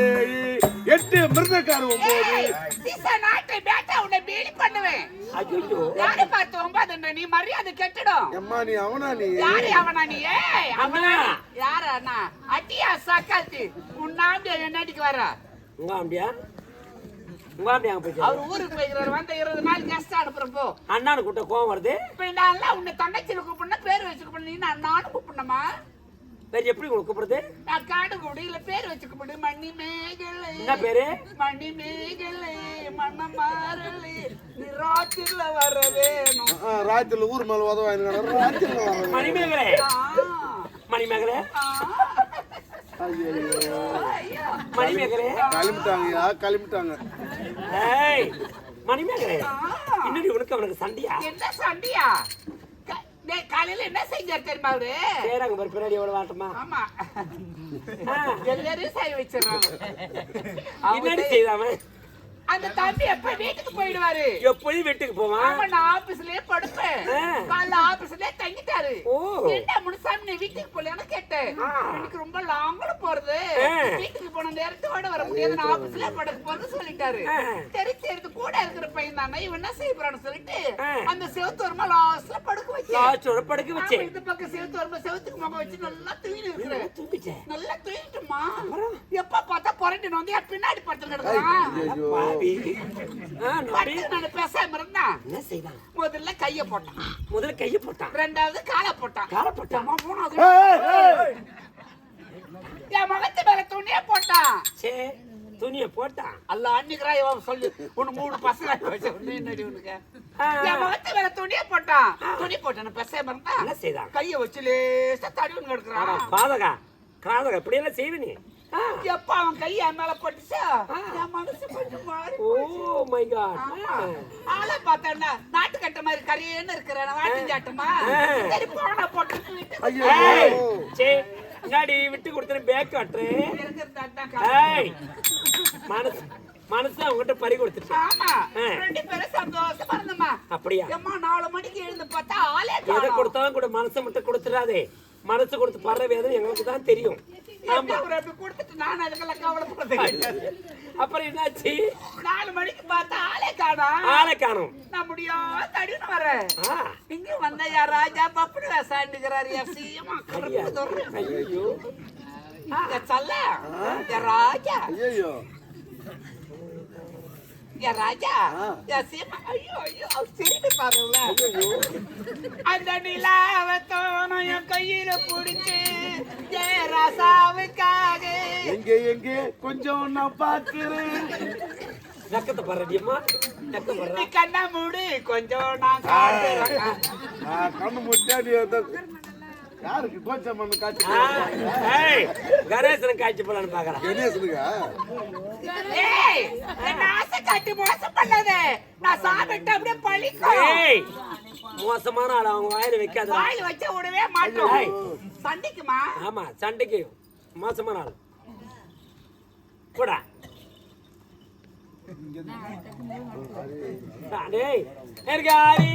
ஏழு எட்டு மிருதக்கார ஒன்பது. நாட்டை பேட்டா உன்னை பீலி பண்ணுவேன். ஐயோ யாரை பார்த்து ஒன்பதுன்ற நீ? மரியாதை கெட்டுடும். எம்மா நீ அவனா நீ? யாரு அவனா நீ? ஏய் அவனா. யாரு அண்ணா? அட்டியா சக்காத்தி. உன்னாண்டியா என்னடிக்கு வர? உங்க போயிட்டு அவர் ஊருக்கு போய்க்கிறார். வந்த இருபது நாள் கெஸ்ட் அனுப்புறப்போ அண்ணானு கூட்ட கோவம் வருது? இப்ப நான் உன்னை தங்கச்சியில கூப்பிடணும் பேர் வச்சு கூப்பிடணும். நீ நான் நானும் கூப்பிடணுமா? வேற எப்படி உங்களுக்கு கூப்பிடுறது? நான் காடு கூடி இல்ல பேர் வச்சு கூப்பிடு மணி மேகலை என்ன பேரு? மணி மேகலை மண்ண மாறலை நீ ராத்திரில வர வேணும். ஆ, ராத்திரில ஊர் மேல உதவாங்க ராத்திரில வர. மணிமேகலை? ஆ, மணிமேகலை? ஆ. ஐயோ ஐயோ. மணிமேகலை? கிளம்பிட்டாங்கய்யா கிளம்பிட்டாங்க ஏய் மணிமேகலை. ஆ. இன்னொரு உனக்கு அவனுக்கு சண்டையா? என்ன சண்டியா? டேய், காலையில என்ன செஞ்சார் தெரியுமா அவரு சேராங்க பாரு பின்னாடி எவ்வளவு வாட்டமா ஆமா ஆ. எல்லாரையும் செய்ய வச்சிடறாங்க என்னடி செய்தாம அந்த தம்பி எப்ப வீட்டுக்கு போயிடுவாரு எப்போதும் வீட்டுக்கு போவான் ஆமா நான் ஆபீஸ்லயே படுப்பேன். காலைல ஆபீஸ்லயே தங்கிட்டாரு. என்ன முனுசாமி நீ வீட்டுக்கு போலையான்னு கேட்டேன் ஆ. எனக்கு ரொம்ப லாங்கல போறது. வீட்டுக்கு போன நேரத்தோட வர முடியாது நான் ஆபீஸ்லயே படுக்க போறது சொல்லிட்டாரு. சரி சரி கூட இருக்கிற பையன் தானே இவன் என்ன செய்ய போறான்னு சொல்லிட்டு. அந்த செவத்தோரமா லாஸ்ட்ல படுக்க லாஸ்டோட படுக்க வச்சு ஆமா, இந்த பக்கம் செவத்து வருமா செவத்துக்கு முகம் வச்சு நல்லா தூங்கி இருக்கிறேன். தூக்கிச்சேன் நல்லா தூங்கிட்டுமா எப்ப பார்த்தா புரண்டு வந்து என் பின்னாடி படுத்து கிடக்குறான் நான் பேசாம இருந்தான் என்ன செய்தான் முதல்ல கைய போட்டான். முதல்ல கையை போட்டான். ரெண்டாவது காலை போட்டான். காலை போட்டான். அம்மா மூணாவது. என் முகத்து மேல துணியே போட்டான். சே. துணியை போட்டான் அல்ல அன்னைக்கு இவன் சொல்லு உனக்கு மூணு பசங்க என்னடி உனக்கு. என் முகத்து மேல துணியே போட்டான் துணி போட்டான் பேசாம இருந்தா என்ன செய்தான்? கைய வச்சு லேசா தடி ஒண்ணு ஆனா கிடக்குறான் பாதகா கிராதகா இப்படி எல்லாம் செய்வ நீ. எப்ப அவன் கைய என் மேல பட்டுச்சா? என் மனசு கொஞ்சம் மாறி ஓ மை காட். ஆளை பார்த்தேன்னா நாட்டு கட்ட மாதிரி கரியேன்னு இருக்கிறேன் நாட்டு சாட்டமா. சரி போன போட்டு ஐயோ சே முன்னாடி விட்டு கொடுத்தேன் பேக் ஏய் மனசு மனசு அவங்ககிட்ட பறி கொடுத்துருச்சு. ஆமா. ரெண்டு பேரும் சந்தோஷமா இருந்தோமா? அப்படியா? நாலு மணிக்கு எழுந்து பார்த்தா ஆளே எதை. கொடுத்தாலும் கூட மனசை மட்டும் கொடுத்துடாதே மனசு கொடுத்து படுற வேதனை எங்களுக்கு தான் தெரியும். அப்புறம் என்னாச்சு? நாலு மணிக்கு பார்த்தா ஆளே காணோம். ஆளை காணும். நான் முடியாது தடின்னு வரேன். இங்க வந்த யா ராஜா? பப்புடு வேசாண்டுக்கிறாரு என் சீமா. ஐயா. சல்ல ராஜா. ஐயோ என் ராஜா. என் சீமா ஐயோ ஐயோ சிரிப்பு பாருங்கள அந்த நிலாவத்தோன என் கையில புடிச்சு ஏ ராசாவுக்காக எங்க எங்க கொஞ்சம் நான் பாக்குறேன் நக்கத்தை படுறடியம்மா நக்க நீ கண்ண மூடு கொஞ்சம் நான் காட்டுறேன் ஆ, கண்ணு முட்டா நீ வந்து- யாருக்கு கோச்சம் பண்ணு காட்சி போலான்னு பாக்குறேன் கணேசனுக்கா ஏய் என்ன காட்டி மோசம் பண்ணாத. நான் சாப்பிட்டு அப்படியே பழிக்கும். ஏய் மோசமான ஆள் அவங்க வாயில வைக்காத. வாயில் வச்ச விடவே மாட்டோம். சண்டைக்குமா? ஆமா சண்டைக்கு. மோசமான ஆள். போடா. டேய் இருக்காரி